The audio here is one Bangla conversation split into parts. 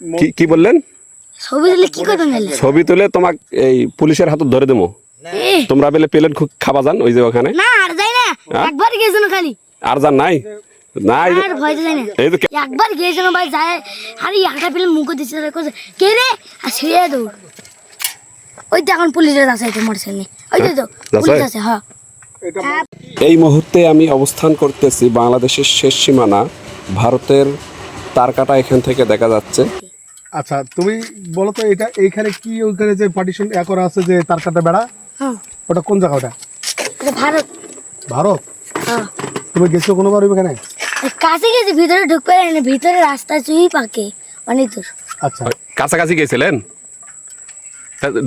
কি কি বললেন? ছবি দিলে কি করবেন তাহলে ছবি তুলে তোমাক এই পুলিশের হাতত ধরে দেবো তোমরা বেলে প্লেন খাবা যান ওই যে ওখানে। না আর যাই না একবার গিয়েছিল খালি। আর যান নাই? নাই। আর ভয় যাই না। এই তো একবার গিয়েছিল ভাই যায় আরে একটা পেলে মুখ দিচ্ছে কে রে? আর ছিঁড়ে দৌড়। ওই তো এখন পুলিশের আছে তো মোটরসাইকেল ওই তো তো পুলিশ আছে হ্যাঁ। এই মুহূর্তে আমি অবস্থান করতেছি বাংলাদেশের শেষ সীমানা ভারতের তারকাটা এখান থেকে দেখা যাচ্ছে। আচ্ছা তুমি বলো তো এটা এইখানে কি ওইখানে যে পার্টিশন এ করা আছে যে তার কাটা বেড়া? হ্যাঁ। ওটা কোন জায়গা ওটা? এটা ভারত। ভারত? হ্যাঁ। তুমি গেছো কোনোবার ওইখানে কাছে গেছে ভিতরে ঢুকতে পারে না ভিতরে রাস্তা চুই পাকে অনেক দূর। আচ্ছা। কাছাকাছি গেছিলেন?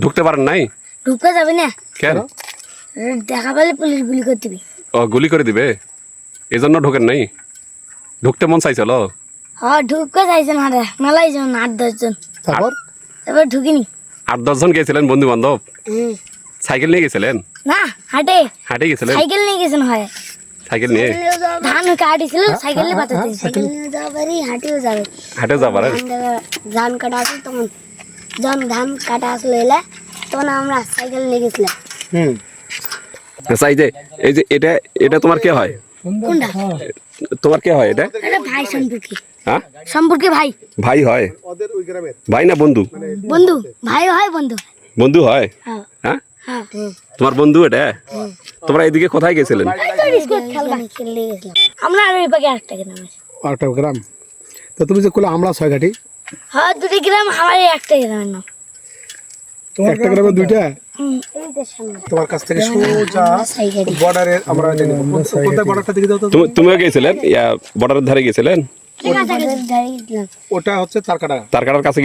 ঢুকতে পারেন নাই? ঢুকতে যাবে না? কেন? দেখা পেলে পুলিশ গুলি করে দিবি। ও গুলি করে দিবে? এই জন্য ঢোকেন নাই? ঢুকতে মন চাইছিল হ্যাঁ ঢুকতে চাইছে না রে মেলাই জন আট দশজন। তারপর? তারপর ঢুকিনি। আট দশজন গেছিলেন বন্ধু বান্ধব। সাইকেল নিয়ে গেছিলেন? না হাটে। হাঁটে গেছিলেন? সাইকেল নিয়ে গেছেন হয়। সাইকেল নিয়ে? ধান কাটিছিল সাইকেল নিয়ে পাঠাতে। সাইকেল নিয়ে যাবে যাবার ধান কাটা আসলে তখন। যখন ধান কাটা আসলে এলে তখন আমরা সাইকেল নিয়ে গেছিলাম। হুম। আচ্ছা এই যে এই যে এটা এটা তোমার কে হয়? কোনটা? তোমার কে হয় এটা? এটা ভাই সম্পর্কে। হ্যাঁ? সম্পর্কে ভাই। ভাই হয়। ওদের ওই গ্রামের। ভাই না বন্ধু? বন্ধু ভাই হয় বন্ধু। বন্ধু হয়? হ্যাঁ। হ্যাঁ? হ্যাঁ। তোমার বন্ধু এটা? তোমরা এদিকে কোথায় গেছিলেন? আমরা আর ওই পাকে গ্রাম আরেকটা গ্রাম? তো তুমি যে করলে আমরা ছয় ঘাটি হ্যাঁ দুটি গ্রাম আমার একটা গ্রামের নাম। একটা গ্রামে দুইটা? তোমার কাছ থেকে সোজা বর্ডারের আমরা জেনে। কোথায় বর্ডারটা দিকে তুমি তুমিও গেছিলেন? ইয়া বর্ডারের ধারে গেছিলেন? ওটা হচ্ছে তার কাটা তার কাটার কাছে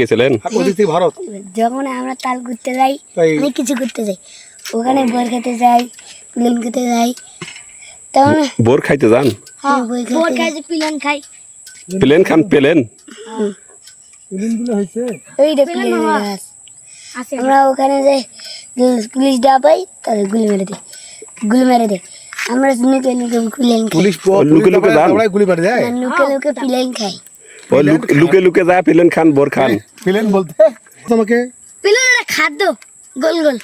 ওদিক থেকে ভারত। যখন আমরা তাল ঘুরতে যাই অনেক কিছু ঘুরতে যাই। ওখানে বই খেতে যাই প্লেন খেতে যাই। তখন বোর খাইতে যান? হ্যাঁ বই খাই প্লেন খাই। প্লেন খান প্লেন? আমরা ওখানে যে পুলিশ ডাবাই তাহলে গুলি মেরে দেয় গুলি মেরে দেয় আমরা নুকে নুকে প্লেন খাই। পুলিশ লুকে লুকে যান? ওরাই গুলি মারি দেয় নুকে নুকে প্লেন খাই। ও লুকে লুকে যায় প্লেন খান বোর খান। প্লেন বলতে? তোমাকে? প্লেন একটা খাদ্য। গোল গোল।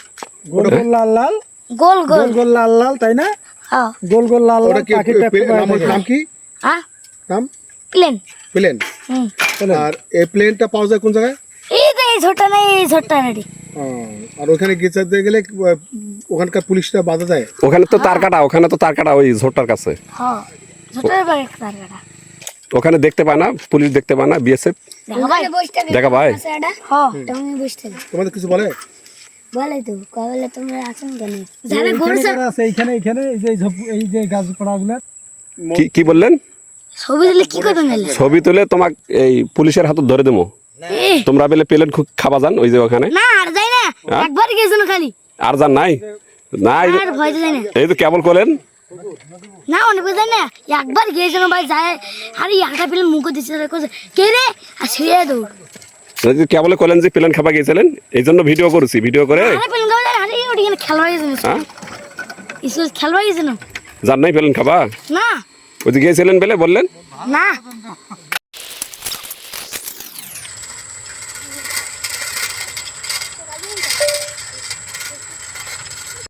গোল গোল লাল লাল? গোল গোল। গোল গোল লাল লাল তাই না? হ্যাঁ। গোল গোল লাল লাল পাখি নাম কি? হ্যাঁ? নাম প্লেন প্লেন আর এই প্লেনটা পাওয়া যায় কোন জায়গায়? এই তো এই ছোটটা নেই এই ছোটটা রেডি আর ওখানে গেছাতে গেলে ওখানকার পুলিশটা বাধা দেয়? ওখানে তো তার কাটা ওখানে তো তার কাটা ওই ঝোরটার কাছে। হ্যাঁ তার কাটা। ওখানে দেখতে পায় না পুলিশ দেখতে পায় না বিএসএফ? দেখা ভাই। হ্যাঁ। তোমাদের কিছু বলে? বলে তো কবে তোমরা আছেন কেন? যারা ঘুরছে আছে এইখানে এইখানে এই যে এই যে গাছপালা গুলা কি কি বললেন? ছবি দিলে কি করবেন ছবি তুলে তোমাক এই পুলিশের হাতত ধরে দেবো। তোমরা বেলে প্লেন খাবা যান ওই যে ওখানে। না আর যাই না। একবার গেছিল খালি আর যান নাই? না। এই তো কেবল করলেন? না অনেক বুঝে না। একবার গিয়েছিল ভাই যায় আরে একটা পেলে মুখ দিচ্ছে কে রে? আর ছিঁড়ে দৌড় কেবল করলেন যে প্লেন খাবা গিয়েছিলেন এই জন্য ভিডিও করেছি ভিডিও করে। খেলবা গেছিল হ্যাঁ যান নাই প্লেন খাবা না। ওই গিয়েছিলেন বেলে বললেন? না।